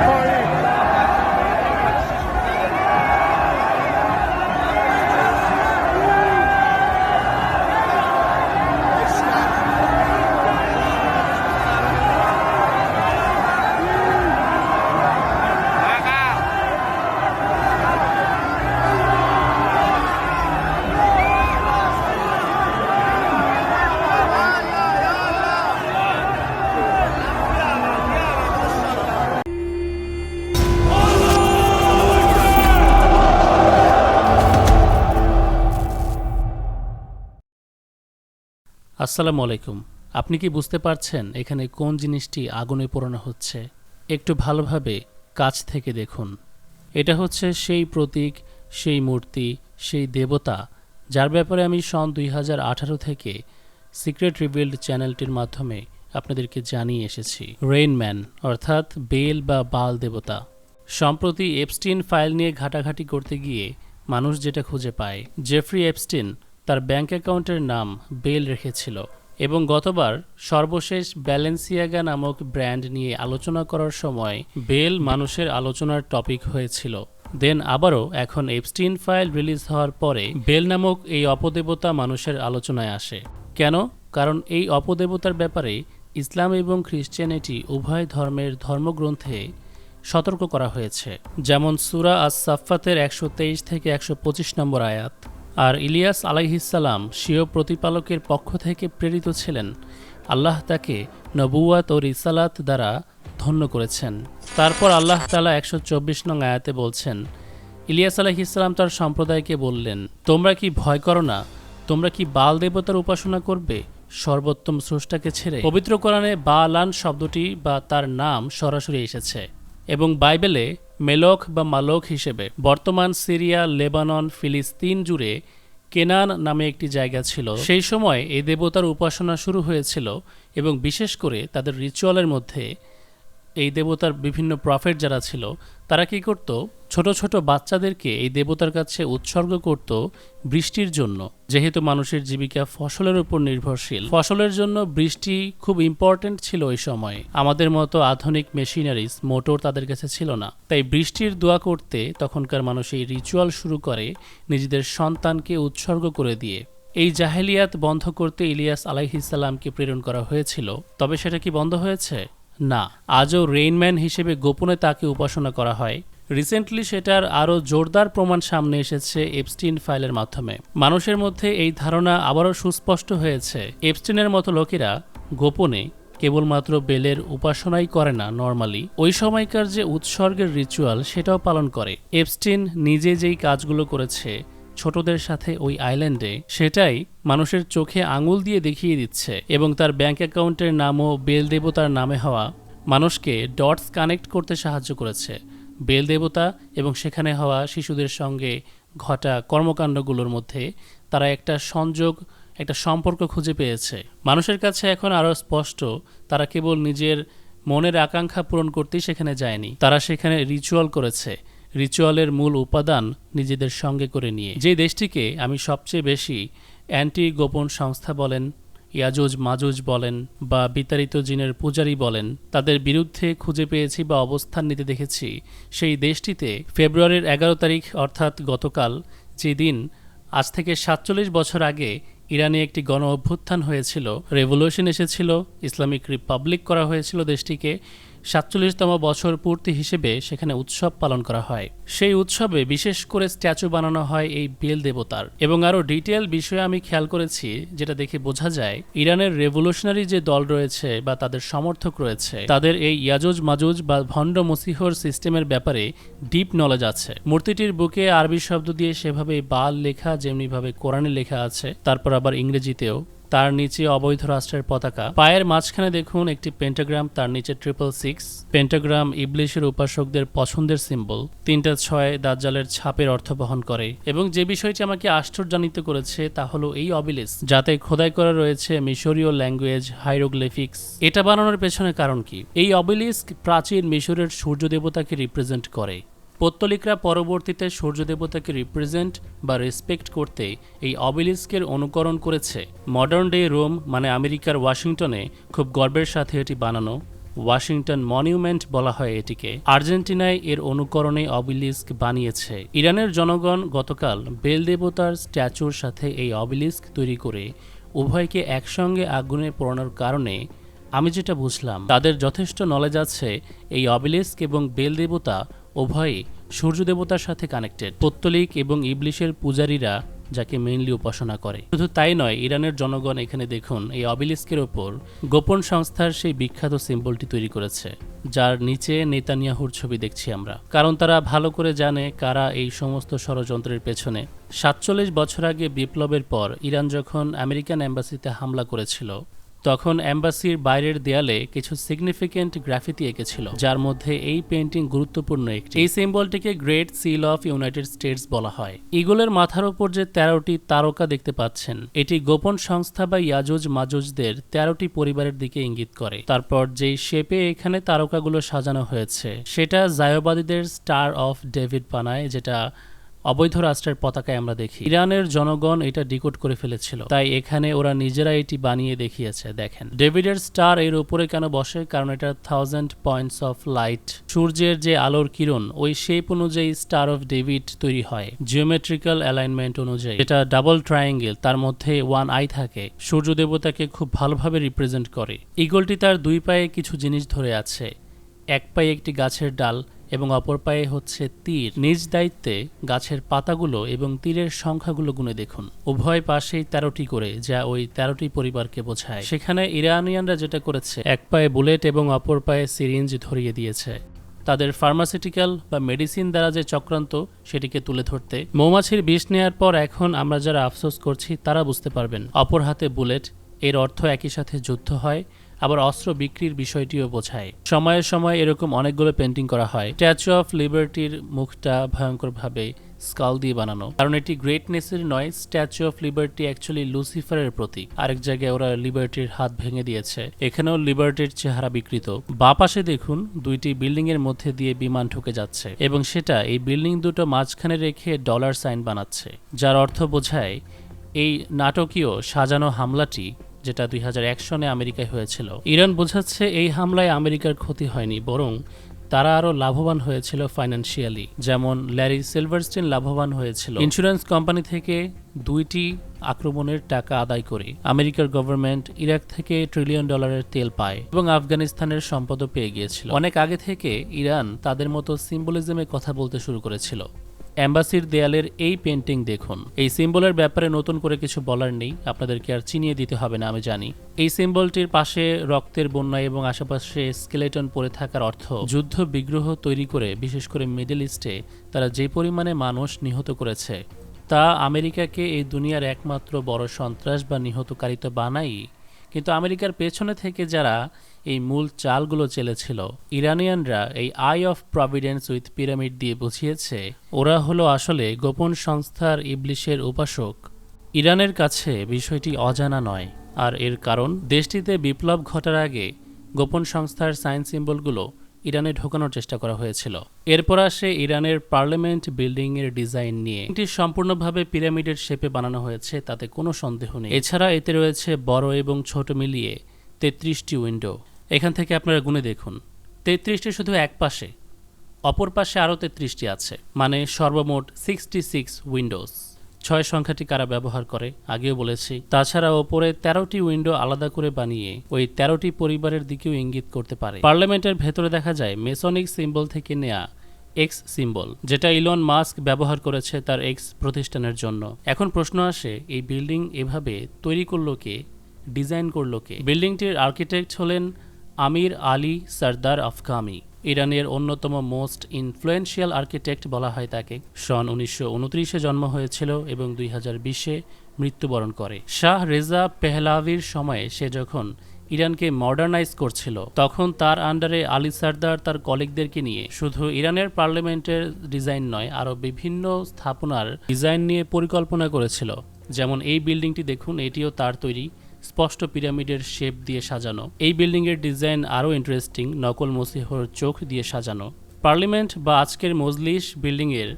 Party. আসসালামু আলাইকুম। আপনি কি বুঝতে পারছেন এখানে কোন জিনিসটি আগুনে পোড়ানো হচ্ছে? একটু ভালোভাবে কাছ থেকে দেখুন। এটা হচ্ছে সেই প্রতীক, সেই মূর্তি, সেই দেবতা, যার ব্যাপারে আমি সন দুই হাজার আঠারো থেকে সিক্রেট রিভিল্ড চ্যানেলটির মাধ্যমে আপনাদেরকে জানিয়ে এসেছি। রেইনম্যান অর্থাৎ বেল বা বাল দেবতা। সম্প্রতি এপস্টিন ফাইল নিয়ে ঘাটাঘাটি করতে গিয়ে মানুষ যেটা খুঁজে পায়, জেফ্রি এপস্টিন তার ব্যাংক অ্যাকাউন্টের নাম বেল রেখেছিল এবং গতবার সর্বশেষ ব্যালেন্সিয়াগা নামক ব্র্যান্ড নিয়ে আলোচনা করার সময় বেল মানুষের আলোচনার টপিক হয়েছিল। দেন আবারও এখন এপস্টিন ফাইল রিলিজ হওয়ার পরে বেল নামক এই অপদেবতা মানুষের আলোচনায় আসে। কেন? কারণ এই অপদেবতার ব্যাপারে ইসলাম এবং খ্রিশ্চানিটি উভয় ধর্মের ধর্মগ্রন্থে সতর্ক করা হয়েছে। যেমন সুরা আস সাফাতের একশো তেইশ থেকে একশো পঁচিশ নম্বর আয়াত। আর ইলিয়াস আলাইহিসাল্লাম স্বীয় প্রতিপালকের পক্ষ থেকে প্রেরিত ছিলেন। আল্লাহ তাকে নবুয়াত ও রিসালাত দ্বারা ধন্য করেছেন। তারপর আল্লাহ তালা একশো চব্বিশ নং আয়াতে বলছেন, ইলিয়াস আলাইহিসাল্লাম তার সম্প্রদায়কে বললেন, তোমরা কি ভয় করো না? তোমরা কি বাল দেবতার উপাসনা করবে? সর্বোত্তম স্রষ্টাকে ছেড়ে পবিত্র কোরআনে বালান শব্দটি বা তার নাম সরাসরি এসেছে। এবং বাইবেলে মেলক বা মালক হিসেবে বর্তমান সিরিয়া, লেবানন, ফিলিস্তিন জুড়ে কেনান নামে একটি জায়গা ছিল। সেই সময় এই দেবতার উপাসনা শুরু হয়েছিল এবং বিশেষ করে তাদের রিচুয়ালের মধ্যে এই দেবতার বিভিন্ন প্রফেট যারা ছিল, তারা কি করত? ছোট ছোট বাচ্চাদেরকে এই দেবতার কাছে উৎসর্গ করত বৃষ্টির জন্য। যেহেতু মানুষের জীবিকা ফসলের উপর নির্ভরশীল, ফসলের জন্য বৃষ্টি খুব ইম্পর্ট্যান্ট ছিল ওই সময়। আমাদের মতো আধুনিক মেশিনারিজ মোটর তাদের কাছে ছিল না। তাই বৃষ্টির দোয়া করতে তখনকার মানুষ এই রিচুয়াল শুরু করে নিজেদের সন্তানকে উৎসর্গ করে দিয়ে। এই জাহেলিয়াত বন্ধ করতে ইলিয়াস আলাইহিসাল্লামকে প্রেরণ করা হয়েছিল। তবে সেটা কি বন্ধ হয়েছে? না। আজও রেইনম্যান হিসেবে গোপনে তাকে উপাসনা করা হয়। রিসেন্টলি সেটার আরও জোরদার প্রমাণ সামনে এসেছে এপস্টিন ফাইলের মাধ্যমে। মানুষের মধ্যে এই ধারণা আবারও সুস্পষ্ট হয়েছে। এপস্টিনের মতো লোকেরা গোপনে কেবলমাত্র বেলের উপাসনাই করে না নর্মালি ওই সময়কার যে উৎসর্গের রিচুয়াল সেটাও পালন করে। এপস্টিন নিজে যেই কাজগুলো করেছে ছোটদের সাথে ওই আইল্যান্ডে সেটাই মানুষের চোখে আঙুল দিয়ে দেখিয়ে দিচ্ছে এবং তার ব্যাংক অ্যাকাউন্টের নামও বেল দেবতার নামে হওয়া মানুষকে ডটস কানেক্ট করতে সাহায্য করেছে। বেল দেবতা এবং সেখানে হওয়া শিশুদের সঙ্গে ঘটা কর্মকাণ্ডগুলোর মধ্যে তারা একটা সংযোগ, একটা সম্পর্ক খুঁজে পেয়েছে। মানুষের কাছে এখন আরও স্পষ্ট, তারা কেবল নিজের মনের আকাঙ্ক্ষা পূরণ করতেই সেখানে যায়নি। তারা সেখানে রিচুয়াল করেছে। রিচুয়ালের মূল উপাদান নিজেদের সঙ্গে করে নিয়ে। যে দেশটিকে আমি সবচেয়ে বেশি অ্যান্টি গোপন সংস্থা বলেন ইয়াজুজ মাজুজ বলেন বা বিতাড়িত জিনের পূজারী বলেন, তাদের বিরুদ্ধে খুঁজে পেয়েছি বা অবস্থান নিতে দেখেছি। সেই দেশটিতে ফেব্রুয়ারির এগারো তারিখ, অর্থাৎ গতকাল যেদিন আজ থেকে সাতচল্লিশ বছর আগে ইরানে একটি গণ অভ্যুত্থান হয়েছিল, রেভলিউশন এসেছিল, ইসলামিক রিপাবলিক করা হয়েছিল দেশটিকে সাতচল্লিশতম বছর পূর্তি হিসেবে সেখানে উৎসব পালন করা হয়। সেই উৎসবে বিশেষ করে স্ট্যাচু বানানো হয় এই বেল দেবতার। এবং আরও ডিটেল বিষয়ে আমি খেয়াল করেছি, যেটা দেখে বোঝা যায়, ইরানের রেভলিউশনারি যে দল রয়েছে বা তাদের সমর্থক রয়েছে, তাদের এই ইয়াজুজ মাজুজ বা ভণ্ড মসিহর সিস্টেমের ব্যাপারে ডিপ নলেজ আছে। মূর্তিটির বুকে আরবি শব্দ দিয়ে সেভাবে বাল লেখা, যেমনিভাবে কোরআনে লেখা আছে, তারপর আবার ইংরেজিতেও। তার নিচে অবৈধ রাষ্ট্রের পতাকা। পায়ের মাঝখানে দেখুন একটি পেন্টাগ্রাম তার নিচে ট্রিপল সিক্স পেন্টাগ্রাম ইবলিশের উপাসকদের পছন্দের সিম্বল তিনটা ছয় দাজ্জালের ছাপের অর্থ বহন করে। এবং যে বিষয়টি আমাকে আশ্চর্যান্বিত করেছে তা হলো এই অবিলিস, যাতে খোদাই করা রয়েছে মিশরীয় ল্যাঙ্গুয়েজ হাইরোগ্লিফিক্স এটা বানানোর পেছনে কারণ কি? এই অবিলিস্ক প্রাচীন মিশরের সূর্য দেবতাকে রিপ্রেজেন্ট করে। পত্তলিকরা পরবর্তীতে সূর্য দেবতাকে রিপ্রেজেন্ট বা রেসপেক্ট করতে এই অবিলিস্কের অনুকরণ করেছে। মডার্ন ডে রোম মানে আমেরিকার ওয়াশিংটনে খুব গর্বের সাথে এটি বানানো ওয়াশিংটন মনিউমেন্ট বলা হয় এটিকে। আর্জেন্টিনায় এর অনুকরণে অবিলিস্ক বানিয়েছে। ইরানের জনগণ গতকাল বেল দেবতার স্ট্যাচুর সাথে এই অবিলিস্ক তৈরি করে উভয়কে একসঙ্গে আগুনে পোড়ানোর কারণে আমি যেটা বুঝলাম, তাদের যথেষ্ট নলেজ আছে এই অবিলিস্ক এবং বেল দেবতা উভয়ই সূর্য দেবতার সাথে কানেক্টেড পত্তলিক এবং ইবলিশের পূজারীরা যাকে মেইনলি উপাসনা করে। শুধু তাই নয়, ইরানের জনগণ এখানে দেখুন, এই অবিলিস্কের ওপর গোপন সংস্থার সেই বিখ্যাত সিম্বলটি তৈরি করেছে, যার নিচে নেতানিয়াহুর ছবি দেখছি আমরা। কারণ তারা ভালো করে জানে কারা এই সমস্ত ষড়যন্ত্রের পেছনে। সাতচল্লিশ বছর আগে বিপ্লবের পর ইরান যখন আমেরিকান অ্যাম্বাসিতে হামলা করেছিল তখন অ্যাম্বাসির বাইরের দেয়ালে কিছু সিগনিফিকেন্ট গ্রাফিতি এঁকেছিল, যার মধ্যে এই পেন্টিং গুরুত্বপূর্ণ একটি। এই সিম্বলটিকে great seal of United States বলা হয়। ইগলের মাথার ওপর যে তেরোটি তারকা দেখতে পাচ্ছেন, এটি গোপন সংস্থা বা ইয়াজুজ মাজুজদের তেরোটি পরিবারের দিকে ইঙ্গিত করে। তারপর যেই শেপে এখানে তারকাগুলো সাজানো হয়েছে, সেটা জায়োবাদীদের স্টার অফ ডেভিড বানায়, যেটা অবৈধ রাষ্ট্রের পতাকায় আমরা দেখি। ইরানের জনগণ এটা ডিকোড করে ফেলেছিল। তাই এখানে ওরা নিজেরা এটি বানিয়ে দেখিয়েছে, দেখেন। ডেভিডের স্টার এর উপরে কেন বসে? কারণ এটা থাউজেন্ড পয়েন্টস অফ লাইট সূর্যের যে আলোর কিরণ, ওই শেপ অনুযায়ী স্টার অফ ডেভিড তৈরি হয়। জিওমেট্রিক্যাল অ্যালাইনমেন্ট অনুযায়ী। এটা ডাবল ট্রায়াঙ্গেল তার মধ্যে ওয়ান আই থাকে। সূর্য দেবতাকে খুব ভালোভাবে রিপ্রেজেন্ট করে। ইগলটি তার দুই পায়ে কিছু জিনিস ধরে আছে। এক পায়ে একটি গাছের ডাল এবং অপর পায়ে হচ্ছে তীর। নিজ দায়িত্বে গাছের পাতাগুলো এবং তীরের সংখ্যাগুলো গুনে দেখুন। উভয় পাশেই তেরোটি করে, যা ওই তেরোটি পরিবারকে বোঝায়। সেখানে ইরানিয়ানরা যেটা করেছে, এক পায়ে বুলেট এবং অপর পায়ে সিরিঞ্জ ধরিয়ে দিয়েছে। তাদের ফার্মাসিউটিক্যাল বা মেডিসিন দ্বারা যে চক্রান্ত, সেটিকে তুলে ধরতে। মৌমাছির বিষ নেয়ার পর এখন আমরা যারা আফসোস করছি, তারা বুঝতে পারবেন। অপর হাতে বুলেট, এর অর্থ একই সাথে যুদ্ধ হয় আবার অস্ত্র বিক্রির বিষয়টিও বোঝায়। সময়ে সময়ে এরকম অনেকগুলো পেন্টিং করা হয়। স্ট্যাচু অফ লিবার্টির মুখটা ভয়ঙ্করভাবে স্কাল দিয়ে বানানো। কারণ এটি গ্রেটনেসের নয় স্ট্যাচু অফ লিবার্টি অ্যাকচুয়ালি লুসিফারের প্রতীক। আরেক জায়গায় ওরা লিবার্টির হাত ভেঙে দিয়েছে। এখানেও লিবার্টির চেহারা বিকৃত। বা পাশে দেখুন, দুইটি বিল্ডিং এর মধ্যে দিয়ে বিমান ঢুকে যাচ্ছে। এবং সেটা এই বিল্ডিং দুটো মাঝখানে রেখে ডলার সাইন বানাচ্ছে। যার অর্থ বোঝায়, এই নাটকীয় সাজানো হামলাটি যেটা দুই সনে আমেরিকায় হয়েছিল। ইরান বোঝাচ্ছে এই হামলায় আমেরিকার ক্ষতি হয়নি, বরং তারা আরও লাভবান হয়েছিল ফাইন্যান্সিয়ালি যেমন ল্যারি সিলভারস্টিন লাভবান হয়েছিল। ইন্স্যুরেন্স কোম্পানি থেকে দুইটি আক্রমণের টাকা আদায় করে আমেরিকার গভর্নমেন্ট ইরাক থেকে ট্রিলিয়ন ডলারের তেল পায় এবং আফগানিস্তানের সম্পদও পেয়ে গিয়েছিল। অনেক আগে থেকে ইরান তাদের মতো সিম্বলিজমে কথা বলতে শুরু করেছিল। অ্যাম্বাসির দেয়ালের এই পেন্টিং দেখুন। এই সিম্বলের ব্যাপারে নতুন করে কিছু বলার নেই, আপনাদেরকে আর চিনিয়ে দিতে হবে না, আমি জানি। এই সিম্বলটির পাশে রক্তের বন্যা এবং আশেপাশে স্কেলেটন পড়ে থাকার অর্থ, যুদ্ধ বিগ্রহ তৈরি করে, বিশেষ করে মিডল ইস্টে, তারা যে পরিমাণে মানুষ নিহত করেছে, তা আমেরিকাকে এই দুনিয়ার একমাত্র বড় সন্ত্রাস বা নিহতকারী তো বানাই কিন্তু আমেরিকার পেছনে থেকে যারা এই মূল চালগুলো চেলেছিল। ইরানিয়ানরা এই eye of providence with pyramid দিয়ে বুঝিয়েছে, ওরা হলো আসলে গোপন সংস্থার ইবলিশের উপাসক। ইরানের কাছে বিষয়টি অজানা নয়, আর এর কারণ, দেশটিতে বিপ্লব ঘটার আগে গোপন সংস্থার সাইন সিম্বলগুলো ইরানে ঢোকানোর চেষ্টা করা হয়েছিল। এরপর আসে ইরানের পার্লামেন্ট বিল্ডিং এর ডিজাইন নিয়ে। এটি সম্পূর্ণভাবে পিরামিডের শেপে বানানো হয়েছে, তাতে কোনো সন্দেহ নেই। এছাড়া এতে রয়েছে বড় এবং ছোট মিলিয়ে তেত্রিশটি উইন্ডো। এখান থেকে আপনারা গুনে দেখুন। তেত্রিশটি শুধু এক পাশে, অপর পাশে আরও তেত্রিশটি আছে মানে সর্বমোট সিক্সটি সিক্স উইন্ডোজ ছয় সংখ্যাটি কারা ব্যবহার করে, আগেও বলেছি। তাছাড়া ওপরে তেরোটি উইন্ডো আলাদা করে বানিয়ে ওই তেরোটি পরিবারের দিকেও ইঙ্গিত করতে পারে। পার্লামেন্টের ভেতরে দেখা যায় মেসনিক সিম্বল থেকে নেয়া এক্স সিম্বল যেটা ইলন মাস্ক ব্যবহার করেছে তার এক্স প্রতিষ্ঠানের জন্য। এখন প্রশ্ন আসে, এই বিল্ডিং এভাবে তৈরি করল কে ডিজাইন করল কে? বিল্ডিংটির আর্কিটেক্ট হলেন আমির আলী সর্দার আফগামি ইরানের অন্যতম মোস্ট ইনফ্লুয়েন্সিয়াল আর্কিটেক্ট বলা হয় তাকে। সন উনিশশো জন্ম হয়েছিল এবং দুই হাজার বিশে মৃত্যুবরণ করে। শাহ রেজা পেহলাভির সময়ে সে যখন ইরানকে মডার্নাইজ করছিল, তখন তার আন্ডারে আলী সর্দার তার কলিগদেরকে নিয়ে, শুধু ইরানের পার্লামেন্টের ডিজাইন নয়, আরও বিভিন্ন স্থাপনার ডিজাইন নিয়ে পরিকল্পনা করেছিল। যেমন এই বিল্ডিংটি দেখুন, এটিও তার তৈরি। স্পষ্ট পিরামিডের শেপ দিয়ে সাজানো। এই বিল্ডিংয়ের ডিজাইন আরও ইন্টারেস্টিং, নকল মসিহর চোখ দিয়ে সাজানো। পার্লামেন্ট বা আজকের মজলিস বিল্ডিংয়ের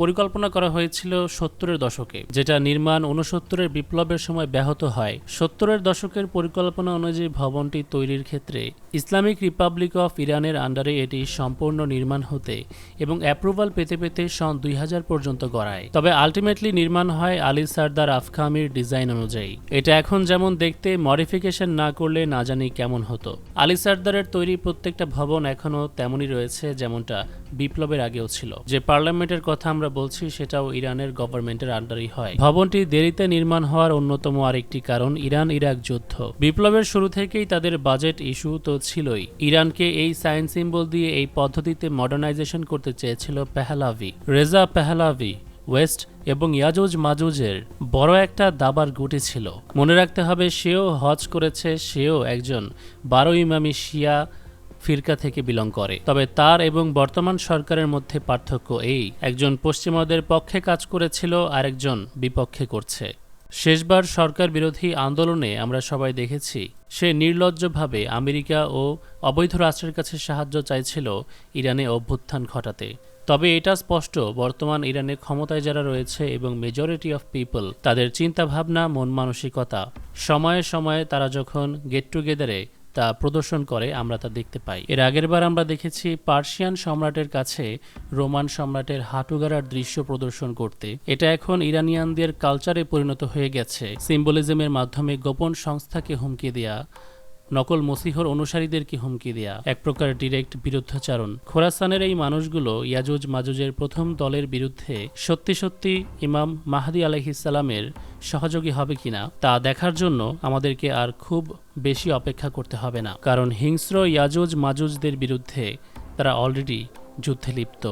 পরিকল্পনা করা হয়েছিল সত্তরের দশকে, যেটা নির্মাণ উনসত্তরের বিপ্লবের সময় ব্যাহত হয়। সত্তরের দশকের পরিকল্পনা অনুযায়ী ভবনটি তৈরির ক্ষেত্রে ইসলামিক রিপাবলিক অফ ইরানের আন্ডারে এটি সম্পূর্ণ নির্মাণ হতে এবং অ্যাপ্রুভাল পেতে পেতে সন দুই হাজার পর্যন্ত গড়ায়। তবে আলটিমেটলি নির্মাণ হয় আলী সারদার আফখামির ডিজাইন অনুযায়ী। এটা এখন যেমন দেখতে মডিফিকেশন না করলে না জানি কেমন হতো। আলী সারদারের তৈরি প্রত্যেকটা ভবন এখনও তেমনই রয়েছে যেমনটা বিপ্লবের আগেও ছিল। যে পার্লামেন্টের কথা আমরা বলছি সেটাও ইরানের গভর্নমেন্টের আন্ডারই হয়। ভবনটি দেরিতে নির্মাণ হওয়ার অন্যতম আরেকটি কারণ ইরান ইরাক যুদ্ধ। বিপ্লবের শুরু থেকেই তাদের বাজেট ইস্যু তো ছিলই। ইরানকে এই সাইন সিম্বল দিয়ে এই পদ্ধতিতে মডার্নাইজেশন করতে চেয়েছিল পেহলাভি। রেজা পেহলাভি, ওয়েস্ট এবং ইয়াজুজ মাজুজের বড় একটা দাবার গুটি ছিল। মনে রাখতে হবে সেও হজ করেছে, সেও একজন বারো ইমামি শিয়া ফিরকা থেকে বিলং করে। তবে তার এবং বর্তমান সরকারের মধ্যে পার্থক্য এই, একজন পশ্চিমাদের পক্ষে কাজ করেছিল আর একজন বিপক্ষে করছে। শেষবার সরকার বিরোধী আন্দোলনে আমরা সবাই দেখেছি, সে নির্লজ্জভাবে আমেরিকা ও অবৈধ রাষ্ট্রের কাছে সাহায্য চাইছিল ইরানে অভ্যুত্থান ঘটাতে। তবে এটা স্পষ্ট, বর্তমান ইরানে ক্ষমতায় যারা রয়েছে এবং মেজরিটি অফ পিপল তাদের চিন্তাভাবনা মন মানসিকতা সময়ে সময়ে তারা যখন গেট টুগেদারে তা প্রদর্শন করে, আমরা তা দেখতে পাই। এর আগের বার আমরা দেখেছি পার্সিয়ান সম্রাটের কাছে রোমান সম্রাটের হাঁটুগাড়ার দৃশ্য প্রদর্শন করতে। এটা এখন ইরানিয়ানদের কালচারে পরিণত হয়ে গেছে। সিম্বলিজমের মাধ্যমে গোপন সংস্থাকে হুমকি দেয়া, নকল মসিহর অনুসারীদেরকে হুমকি দেয়া, এক প্রকার ডিরেক্ট বিরুদ্ধাচারণ। খোরাসানের এই মানুষগুলো ইয়াজুজ মাজুজের প্রথম দলের বিরুদ্ধে সত্যি সত্যি ইমাম মাহাদি আলহিসাল্লামের সহযোগী হবে কিনা তা দেখার জন্য আমাদেরকে আর খুব বেশি অপেক্ষা করতে হবে না। কারণ হিংস্র ইয়াজুজ মাজুজদের বিরুদ্ধে তারা অলরেডি যুদ্ধে লিপ্ত।